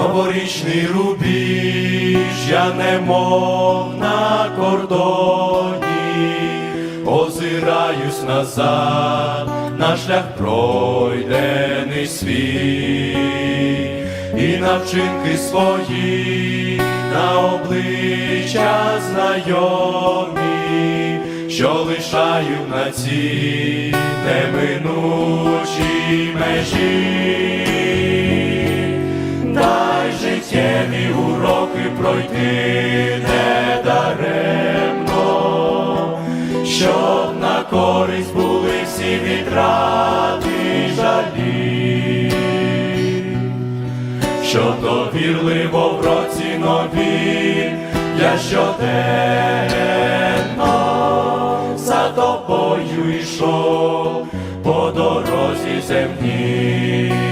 новорічний рубіж, я немов на кордоні, озираюсь назад, на шлях пройдений свій, і на вчинки свої, на обличчя знайомі, що лишаю на цій неминучій межі. Життєві уроки пройти недаремно, щоб на користь були всі відрати й жалі, щоб довірливо в році нові я щоденно за тобою йшов по дорозі земній.